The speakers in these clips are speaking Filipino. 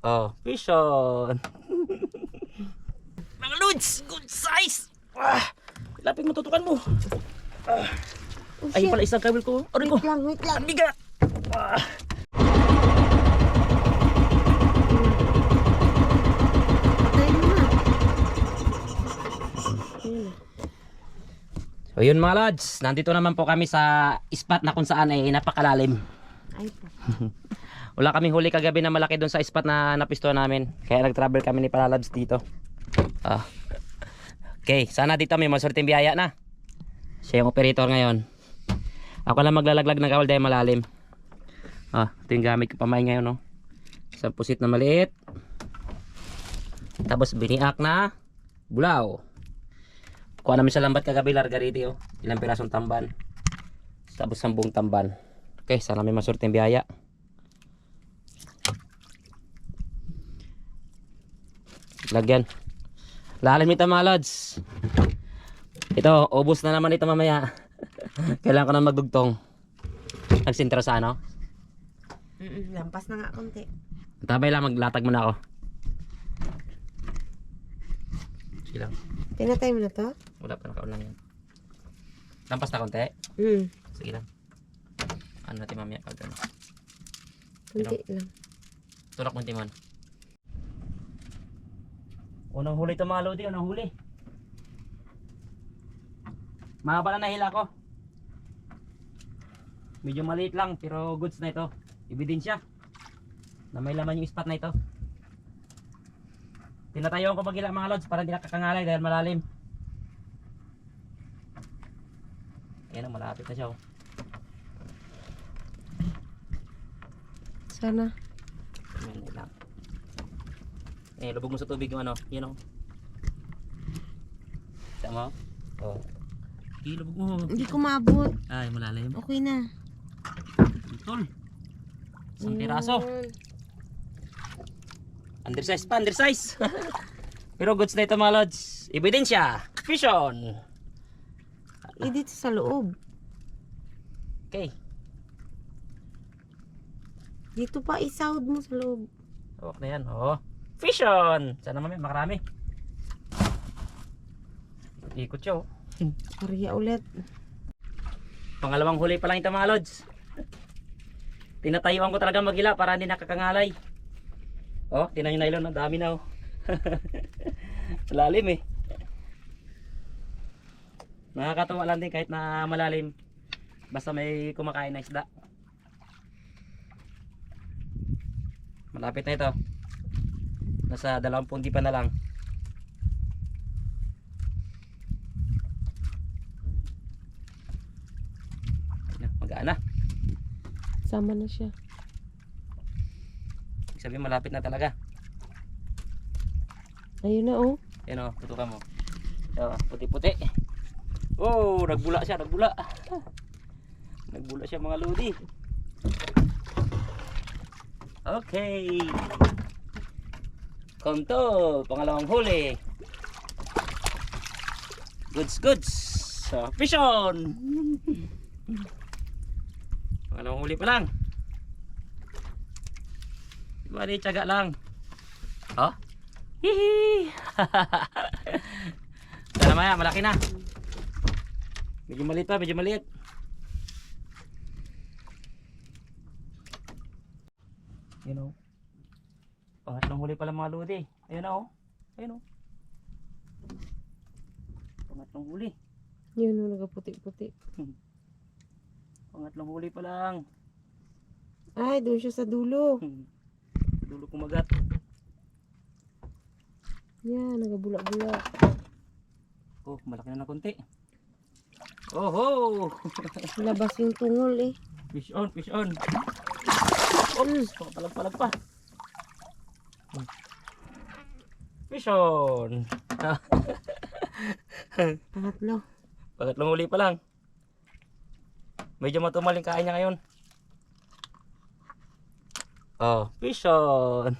Oh, fish on. Mga lods, good size. Ah, lapit mo tutukan mo. Ah. Ay, pala isang kawil ko. Aray ko. Wait lang, wait lang. Ang bigat. Ah. So yun mga lods, nandito naman po kami sa spot na kung saan ay napakalalim. Ay po. Wala kaming huli kagabi na malaki doon sa spot na napisto namin. Kaya nag-travel kami ni Palalods dito. Ah. Okay, sana dito may masurting biyaya na. Siya yung operator ngayon. Ako lang maglalaglag ng kawal dahil malalim. Ah, ito yung gamit ko pamay ngayon, no. Isang pusit na maliit. Tapos biniak na bulaw. Kuha namin sa lambat kagabi largariti, oh. Ilang pirasong tamban. Tapos sambung tamban. Okay, sana may masurting biyaya. Lagyan. Lalim nito mga lods. Ito, ubos na naman ito mamaya. Kailangan ko na magdugtong. Nagsintro sa ano? Mm-mm, lampas na nga konti. Tabay lang, maglatag muna ako. Sige lang. Tinatay mo na to? Wala pa nakaon lang yan. Lampas na konti. Hmm. Sige lang. Ano natin mamaya pag ano. Konti lang. Tulak mo timon. Unang huli ito mga lodi, unang huli. Mahaba na nahila ko. Medyo maliit lang pero goods na ito. Ebidensya na may laman yung spot na ito. Tinatayo ko pagila mga lods para hindi nakakangalay dahil malalim. Ayan o, malapit na siya oh. Sana. Eh, lubog mo sa tubig yung ano, yun o. Tama? Oh. Okay, lubog mo. Hindi ko maabot. Ay, malalim. Okay na. Tol. Isang piraso. Undersize pa, undersize. Pero goods na ito mga lods. Ebidensya. Fish on. Eh, dito sa loob. Okay. Dito pa isahod mo sa loob. Okay na yan. Oh. Fish on. Sana mami, makarami. Ikot siya oh. Karya ulit. Pangalawang huli pa lang ito mga lods. Tinatayuan ko talaga magila para hindi nakakangalay. Oh, tinan yung nylon, ang dami na oh. Malalim eh. Nakakatuwa lang din kahit na malalim. Basta may kumakain na isda. Malapit na ito. Nasa dalawang pundi pa na lang. Ayun, Magaan na. Sama na siya. Sabihin malapit na talaga. Ayun na oh. Yan o, tutukan mo. So, puti-puti. Oh, nagbula siya, nagbula. Nagbula siya mga lodi. Okay. Konto, pangalawang huli. Goods, goods. So, fish on. Pangalawang huli pa lang. Bali, tiyaga lang. Oh, Hihi! Sana maya, malaki na. Medyo maliit pa, medyo maliit. Yun o. Huli pala mga lodi. Ayun na o. Ayun o. Pangatlong huli. Yun oh, nagaputi-puti. Pangatlong huli pa lang. Ay, doon siya sa dulo. Dulo kumagat. Yan, nagabula-bula. Oh, malaki na na konti. Oh ho! Labas yung tungol eh. Fish on, fish on. Mm. Oh, palag-palag pa. Hmm. On. Pangatlo. Pangatlong huli pa lang. Medyo matumal yung kain niya ngayon. Oh, fish on.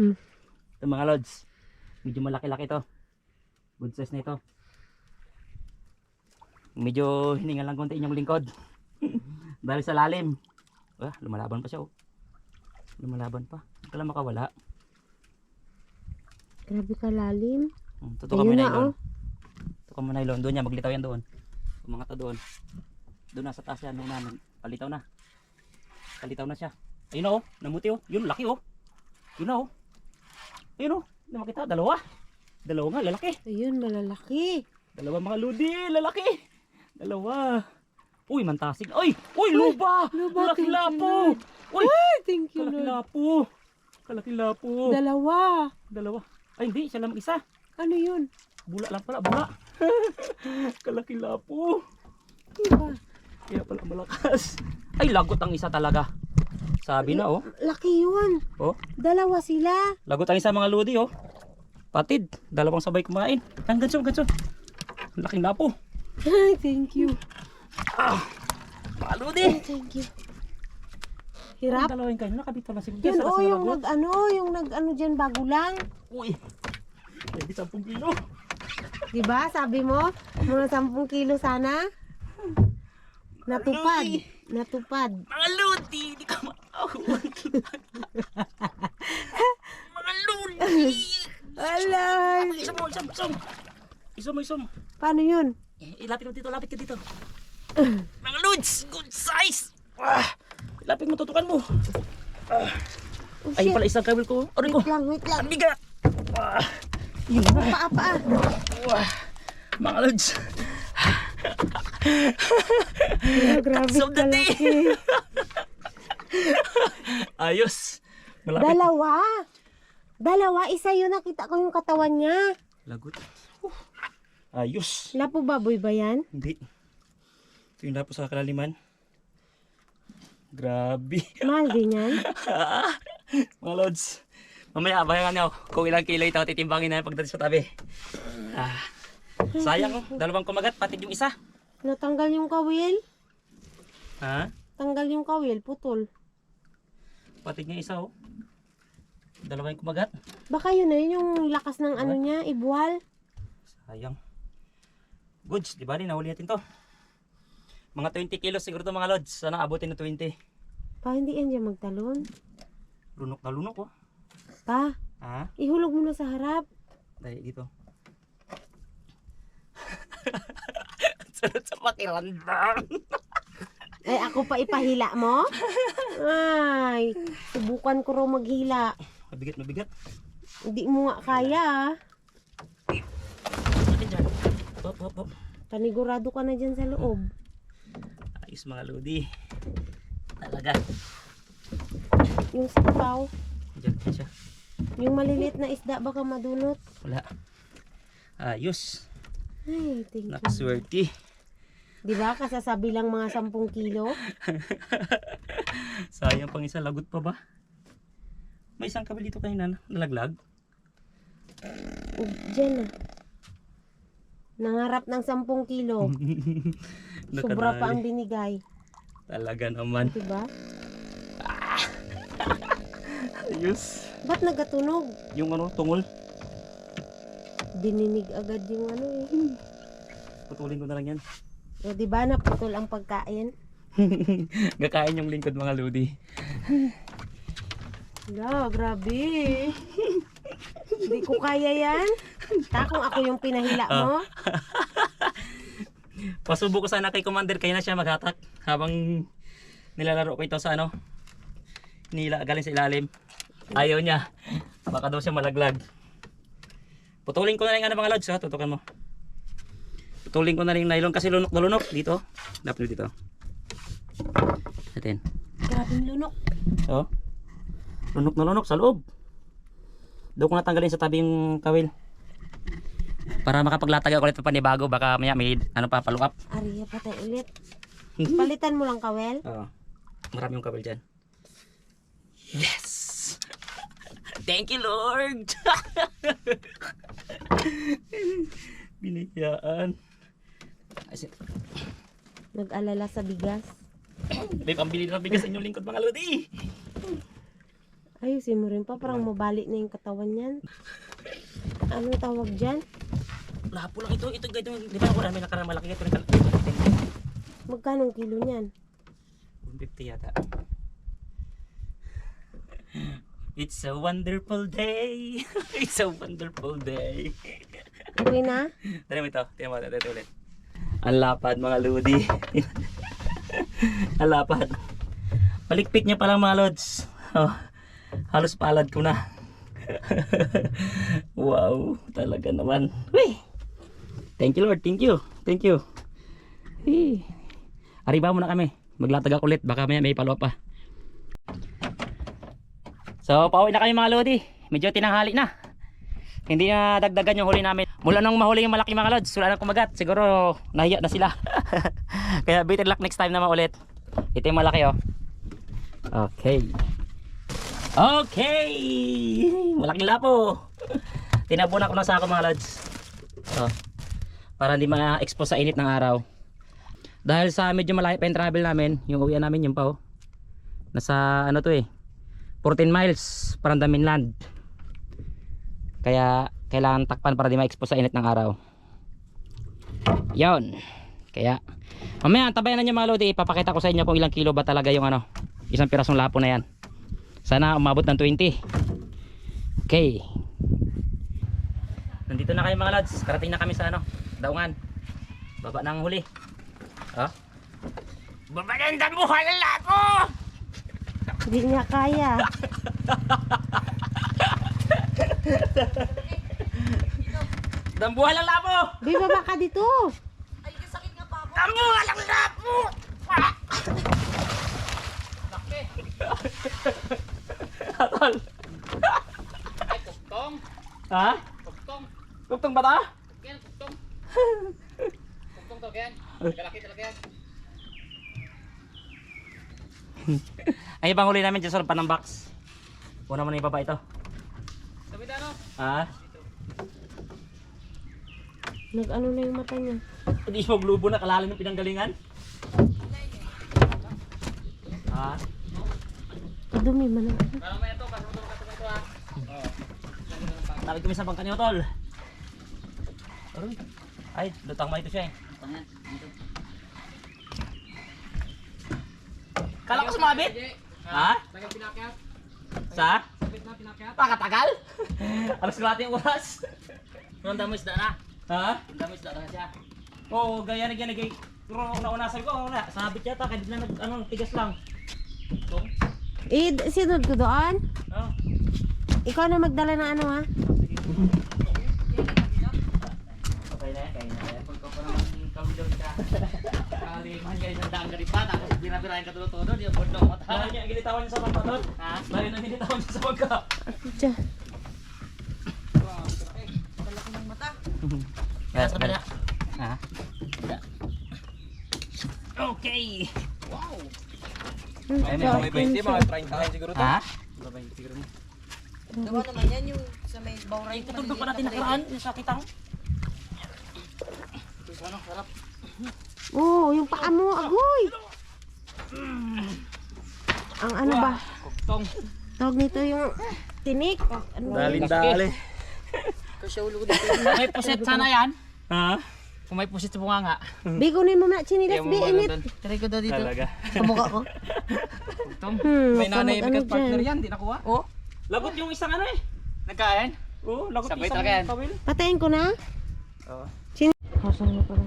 Hmm. Ito mga lods. Medyo malaki-laki to. Good size na ito. Medyo hiningal lang konti inyong lingkod. Dahil sa lalim. Ah, lumalaban pa siya oh. Lumalaban pa. Hindi ka lang makawala. Grabe kalalim. Hmm, tutukan mo yung na, nylon. oh. Tutukan mo nylon. Doon yan, maglitaw yan doon. Umangat na doon. Doon na sa taas yan. Doon palitaw na. Palitaw na siya. Ayun na oh, namuti oh. Yun, laki oh. Yun na oh. Ayun oh, hindi makita. Dalawa. Dalawa nga, lalaki. Ayun, malalaki. Dalawa mga ludi, lalaki. Dalawa. Uy, mantasig. Uy, uy, luba. luba, you, lapo. Uy, Thank you, kalaki Lord. lapo. Kalaki lapo. Dalawa. Dalawa. Ay, hindi, siya lang isa. Ano yun? Bula lang pala, bula. kalaki lapo. Diba? Kaya pala malakas. Ay, lagot ang isa talaga. Sabi na, oh. Laki yun. Oh, Dalawa sila. lagot ang isa mga ludi, oh. Patid, dalawang sabay kumain. Ang ganso, ganso. Ang Laking lapo. Ay, thank you. Ah, mga ludi. Ay, thank you. Hirap. Ang dalawa yung kayo, nakabito na siguro. Yun, Sa oh, yung nag, ano, yung nag, ano dyan, bago lang. Uy, hindi 10 kilo. Diba? Sabi mo, mga 10 kilo sana. Natupad. Natupad. Mga ludi, hindi ka makahawag. mga ludi. Alay. Isa mo, isa mo, isa mo. Isa mo, isa mo. Paano yun? Eh, Ilapit mo dito, lapit ka dito. Mga lods, good size. Ah, lapit mo, tutukan mo. Oh, Ayun pala isang kawil ko. Aray ko, Wait lang, wait lang. ang bigat. Ah, yun na. Paa, paa. Wah, mga lods. Ah, grabe Cats of the day. kalaki. Ayos. Malapit. Dalawa. Dalawa. Isa yun. Nakita ko yung katawan niya. Lagot. Uh, Ayos. Lapo baboy ba yan? Hindi. Ito yung lapo sa kalaliman. Grabe. Mahal din yan. Mga lods. Mamaya, bayangan nyo kung ilang kilo ito titimbangin na pagdating sa tabi. Ah, sayang oh, dalawang kumagat, pati yung isa. Natanggal yung kawil. Ha? Tanggal yung kawil. Putol. Pati niya isa oh. Dalawang kumagat. Baka yun na yun yung lakas ng ano niya. Ibuwal. Sayang. Goods, di ba? Nahuli natin to. Mga 20 kilos siguro to mga lods. Sana abutin na 20. Pa, hindi yan dyan magtalon. Lunok na lunok oh. Pa, Ha? ihulog mo na sa harap. Dahil dito. Sarap sa pakiramdam. Ay, ako pa ipahila mo? Ay, subukan ko raw maghila. Mabigat, mabigat. Hindi mo nga kaya. ah. Natin dyan. Hop, hop, hop. Panigurado ka na dyan sa loob. Ayos mga lodi. Talaga. Yung sapaw, Diyan pa siya. yung maliliit na isda baka madunot. Wala. Ayos. Ay, thank you. Nakaswerte. Di ba? Kasasabi lang mga 10 kilo. Sayang pang isa. Lagot pa ba? May isang kabil dito kanina na nalaglag. Uh, Diyan na. Nangarap ng 10 kilo. Sobra pa ang binigay. Talaga naman. Di ba? Ayos. Ba't nagatunog? Yung ano, tungol. Dininig agad yung ano eh. Putulin ko na lang yan. O di ba naputol ang pagkain? Gakain yung lingkod mga lodi. Wala, grabe. Hindi ko kaya yan. Ta, kung ako yung pinahila mo. Pasubo ko sana kay Commander kaya na siya maghatak habang nilalaro ko ito sa ano. Nila galing sa ilalim. Ayaw niya. Baka daw siya malaglag. Putulin ko na rin ano mga lods ha. Tutukan mo. Putulin ko na rin yung nylon kasi lunok na lunok. Dito. Dapat dito. Natin. Grabe lunok. So. Lunok na lunok sa loob. Doon ko natanggalin sa tabi yung kawil. Para makapaglatag ako ulit pa panibago. Baka maya may ano pa paluap. Ariya patay ulit. Palitan mo lang kawel. Oo. Marami yung kabel dyan. Yes! Thank you, Lord! Binigyan. Nag-alala sa bigas. may pambili na ng bigas sa inyong lingkod mga lodi. Ayusin mo rin pa. Parang mabalik na yung katawan niyan. Anong tawag dyan? Lapo lang ito. Ito, ito, di ba ako namin nakarang malaki ito. Ito, Magkano kilo niyan? 150 yata. It's a wonderful day. It's a wonderful day. Okay na? Tara mo ito. Tingnan mo. Ito, ito ulit. Ang lapad mga lodi. Ang lapad. Palikpik niya pala mga lods. Oh, halos palad ko na. wow. Talaga naman. Uy. Thank you Lord. Thank you. Thank you. Hey. Arriba muna kami. Maglatagak ulit. Baka may, may palo pa. So, pauwi na kami mga lodi. Medyo tinanghali na. Hindi na dagdagan yung huli namin. Mula nung mahuli yung malaki mga lods, wala nang kumagat. Siguro nahiya na sila. Kaya better luck next time na maulit. Ito yung malaki oh. Okay. Okay! Malaking lapo. Tinabunan ko na sa ako mga lods. Oh. Para hindi ma-expose sa init ng araw. Dahil sa medyo malayo pa yung travel namin, yung uwian namin yung pa oh. Nasa ano to eh. 14 miles, Parandamin Land. Kaya kailangan takpan para di ma-expose sa init ng araw. Yon. Kaya mamaya tabayan na nyo mga lodi, ipapakita ko sa inyo kung ilang kilo ba talaga yung ano, isang pirasong lapo na yan. Sana umabot ng 20. Okay. Nandito na kayo mga lads. Karating na kami sa ano, daungan. Baba ng huli. Ha? Baba na yung damuhan ng lapo! Hindi niya kaya. Dambuhan ng lapo! Bi, baba ka dito. Dambuhan ng lapo! Katol. Ay, kuktong. Ha? Kuktong. Tuktong ba ta? Yan, kuktong. Kuktong to, yan. Kalaki talaga yan. Ay, ibang huli namin dyan sa panang box. Una mo na ibaba ito. Sabi na, no? Ha? Nag-ano na yung mata niya. Hindi mo glubo na kalalim ng pinanggalingan? Ha? Kadumi man. ang- Parang may ito, parang ito, ito, ha? Oo. Tawid kami sa bangka. Aroy. Ay, lutang may ito siya eh. Tangan, dito. Kala ko sumabit? Ha? Tagal pinakyat. Sa? Sabit na pinakyat. Pakatagal? Alas kalahati ang oras. Ang damo isda na. Ha? Ang damo isda na siya. Oo, gaya na gaya na gaya. Pero naunasan ko, wala. Sabit yata, kahit na nag, ano, tigas lang. So, Eh, sinod ko doon. oh. Ikaw na magdala ng ano ha? Okay na yan, kaya na yan. Pag ka pa naman kami doon ka. Kali man kayo ng daan ka rin pa. Tapos binabirahin ka tulo-tulo. Di ang bundok mo. Lalo niya, gilitawan niya sa bangka doon. Ha? Lalo na gilitawan niya sa bangka. Diyan. Kaya sa kanya. Ha? Okay. Hmm, Ay, may so, may yun siya. 30 tayo siguro to. Ha? Babay, siguro mo. Gawa naman yan yung sa may bawray. Ay, tutundok pa natin nakaraan. Yung sa kitang. Ano, sarap. Oo, yung paa mo, agoy. Ang ano ba? Kuktong. Tawag nito yung tinik. Ano ba? Dalin dali. Kasi ulo ko dito. May pusit sana yan. Ha? Kung may pusit sa bunga nga. Bigunin mo na chinilas, bi init. Try ko daw dito. Talaga. Sa mukha ko. Kuktong. Hmm, May nanay mag-ano bigat partner dyan. yan, di nakuha. Oh, Lagot yung isang ano eh. Nagkain? Oo, lagot Sabay yung isang kawil. Patayin ko na. Oo. Sin Hasan mo pa rin.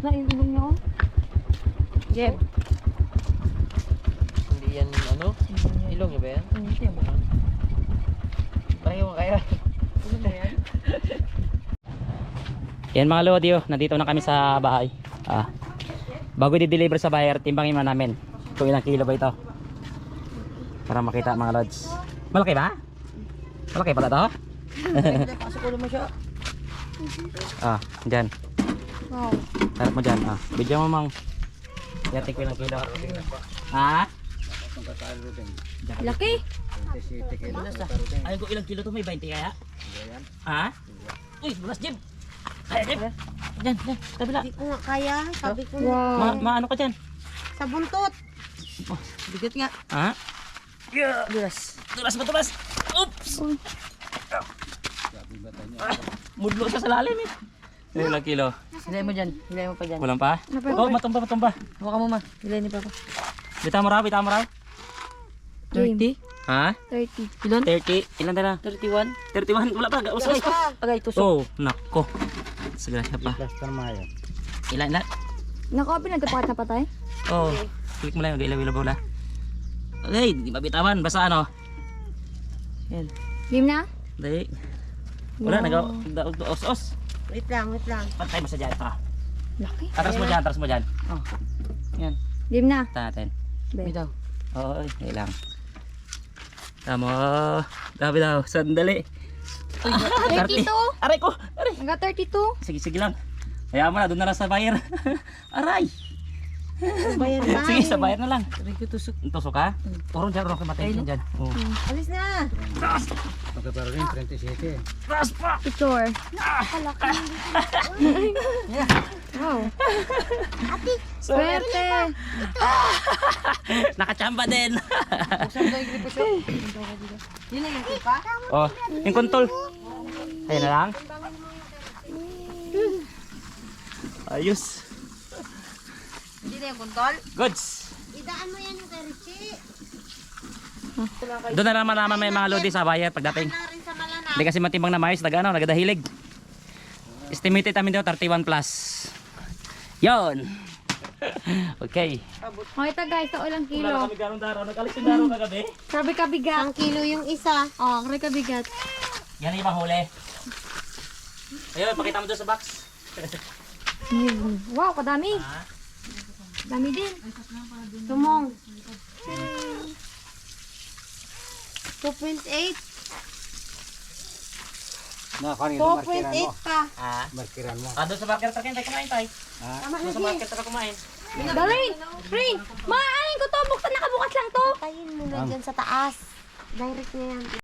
Na, ilong niyo. Jeb. hindi yan ano? Ilong ba yan? Pareho kaya. Ilong ba yan? Yan mga lodi oh, nandito na kami sa bahay. Ah. Bago i-deliver sa buyer, timbangin mo namin kung ilang kilo ba ito. Para makita mga lods. Malaki ba? Malaki pala to? Pasok ulo mo siya. Ah, dyan. Wow. Harap mo dyan. Ah, bigyan mo mang. Yatin ko ilang kilo. Ha? Laki. Ay, ko ilang kilo to may 20 kaya? Ha? Uy, bulas Jim. Ay, Jim. Dyan, dyan. Kabila. Hindi ko nga kaya. Sabi ko Ma, na. maano ka dyan? Sa buntot. Bigat nga. Ha? Dulas. Tulas ba tulas? Oops! Ah, Mudlo siya sa lalim eh. Ilang kilo? Hilay mo dyan. Hilay mo pa dyan. Walang pa? Oh, matumba, matumba. Huwag mo ma. Hilay ni Papa. Bita mo raw, bita mo raw. 30? Ha? 30. Ilan? 30. Ilan na? 31. 31. Wala pa. Usay. Agay, tusok. Oh, nako. Sagrasya pa. Ilan, ilan? Naku, pinagkapakat na patay. Oh, click mo lang yung ilaw-ilaw bola. Okay, di mabitawan. Basta ano? Yan. Game na? Dali. Wala, nag os os Wait lang, wait lang. Pantay mo sa dyan. Ito. Laki. Atras mo dyan, atras mo dyan. Oh. Yan. Game na. Ito natin. May daw. Oo, oh, lang. Tama. Dabi daw. Sandali. 32. Aray ko! Aray! Hanggang 32. Sige, sige lang. Kaya mo na, doon na lang sa buyer. Aray! Bayan ba? Sige, sa buyer na lang. Ko tusok. Tusok ka? Turun dyan, ka matay Ayun, dyan. Oh. Alis na. Taas pa! Picture. Wow. Swerte. Nakachamba din. Buksan mo tayo gripo siya. Yun na yung kipa. oh, yung kontol. Ayun na lang. Ayos. Hindi na yung kuntol. Goods. Idaan mo yan yung kay Richie. Doon na naman naman may mga lodi sa buyer pagdating. Na rin sa malana. Hindi kasi matimbang na mais, nagano, nagadahilig. Estimated namin daw 31 plus. Yon. okay. Okay ito guys, ito ilang Wala kilo. kami garong daraw, nagalis yung daraw kagabi. Grabe kabigat. Ang kilo yung isa. Oh, grabe kabigat. Yan yung mahuli. Ayun, pakita mo doon sa box. Wow, kadami. Dami din. Tumong. 2.8. 2.8 pa. Ah. Markiran mo. Ah, doon sa marker tayo tayo kumain tayo. Tama na Doon sa siya. marker tayo kumain. Dali. Rain, maanin ko to. Buksan nakabukas lang to. Tayin mo na dyan sa taas. Direct na yan.